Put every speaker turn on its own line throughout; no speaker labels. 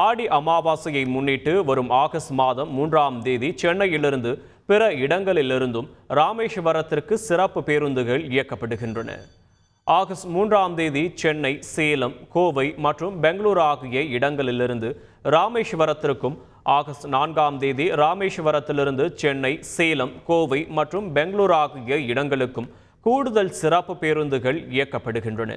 ஆடி அமாவாசையை முன்னிட்டு வரும் ஆகஸ்ட் மாதம் மூன்றாம் தேதி சென்னையிலிருந்து பிற இடங்களிலிருந்தும் ராமேஸ்வரத்திற்கு சிறப்பு பேருந்துகள் இயக்கப்படுகின்றன. ஆகஸ்ட் மூன்றாம் தேதி சென்னை சேலம் கோவை மற்றும் பெங்களூரு ஆகிய இடங்களிலிருந்து ராமேஸ்வரத்திற்கும் ஆகஸ்ட் நான்காம் தேதி ராமேஸ்வரத்திலிருந்து சென்னை சேலம் கோவை மற்றும் பெங்களூரு ஆகிய இடங்களுக்கும் கூடுதல் சிறப்பு பேருந்துகள் இயக்கப்படுகின்றன.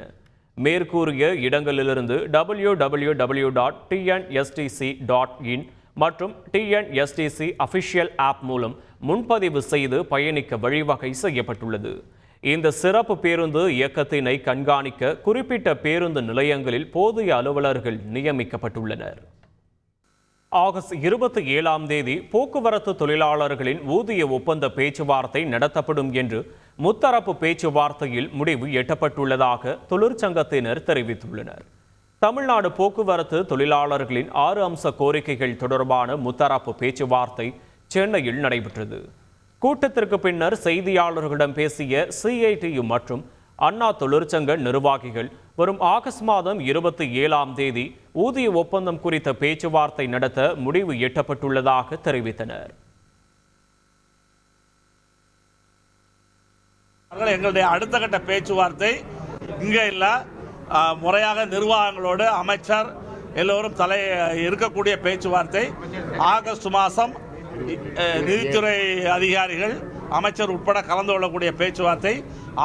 மேற்கூறிய இடங்களிலிருந்து W W W dot TNSTC dot in மற்றும் டிஎன்எஸ்டிசி அஃபிஷியல் ஆப் மூலம் முன்பதிவு செய்து பயணிக்க வழிவகை செய்யப்பட்டுள்ளது. இந்த சிறப்பு பேருந்து இயக்கத்தினை கண்காணிக்க குறிப்பிட்ட பேருந்து நிலையங்களில் போதிய அலுவலர்கள் நியமிக்கப்பட்டுள்ளனர். ஆகஸ்ட் இருபத்தி ஏழாம் தேதி போக்குவரத்து தொழிலாளர்களின் ஊதிய ஒப்பந்த பேச்சுவார்த்தை நடத்தப்படும் என்று முத்தரப்பு பேச்சுவார்த்தையில் முடிவு எட்டப்பட்டுள்ளதாக தொழிற்சங்கத்தினர் தெரிவித்துள்ளனர். தமிழ்நாடு போக்குவரத்து தொழிலாளர்களின் ஆறு அம்ச கோரிக்கைகள் தொடர்பான முத்தரப்பு பேச்சுவார்த்தை சென்னையில் நடைபெற்றது. கூட்டத்திற்கு பின்னர் செய்தியாளர்களிடம் பேசிய சிஐடியு மற்றும் அண்ணா தொழிற்சங்க நிர்வாகிகள் வரும் ஆகஸ்ட் மாதம் இருபத்தி ஏழாம் தேதி ஊதிய ஒப்பந்தம் குறித்த பேச்சுவார்த்தை நடத்த முடிவு எட்டப்பட்டுள்ளதாக தெரிவித்தனர்.
எங்களுடைய அடுத்த கட்ட பேச்சுவார்த்தை இங்கே இல்லை. முறையாக நிர்வாகங்களோடு அமைச்சர் எல்லோரும் தலை இருக்கக்கூடிய பேச்சுவார்த்தை ஆகஸ்ட் மாதம் நிதித்துறை அதிகாரிகள் அமைச்சர் உட்பட கலந்து கொள்ளக்கூடிய பேச்சுவார்த்தை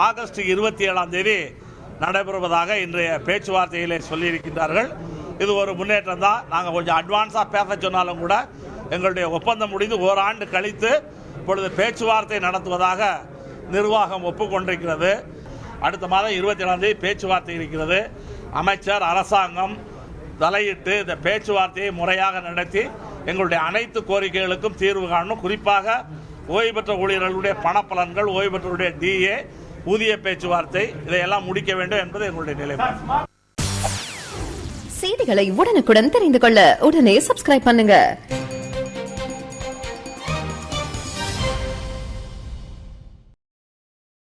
ஆகஸ்ட் இருபத்தி ஏழாம் தேதி நடைபெறுவதாக இன்றைய பேச்சுவார்த்தையிலே சொல்லியிருக்கின்றார்கள். இது ஒரு முன்னேற்றம் தான். நாங்கள் கொஞ்சம் அட்வான்ஸாக பேச சொன்னாலும் கூட எங்களுடைய ஒப்பந்தம் முடிந்து ஓராண்டு கழித்து இப்பொழுது பேச்சுவார்த்தை நடத்துவதாக நிர்வாகம் ஒப்புக்கொண்டிருக்கிறது. அடுத்த மாதம் இருபத்தி ஏழாம் தேதி பேச்சுவார்த்தை இருக்கிறது. அமைச்சர் அரசாங்கம் தலையிட்டு இந்த பேச்சுவார்த்தையை முறையாக நடத்தி எங்களுடைய அனைத்து கோரிக்கைகளுக்கும் தீர்வு காணணும். குறிப்பாக ஓய்வு பெற்ற ஊழியர்களுடைய பணப்பலன்கள் ஓய்வு பெற்றவருடைய டிஏ ஊதிய பேச்சுவார்த்தை இதையெல்லாம் முடிக்க வேண்டும் என்பது எங்களுடைய நிலைப்பாடு
செய்திகளை உடனுக்குடன் தெரிந்து கொள்ள உடனே சப்ஸ்கிரைப் பண்ணுங்க.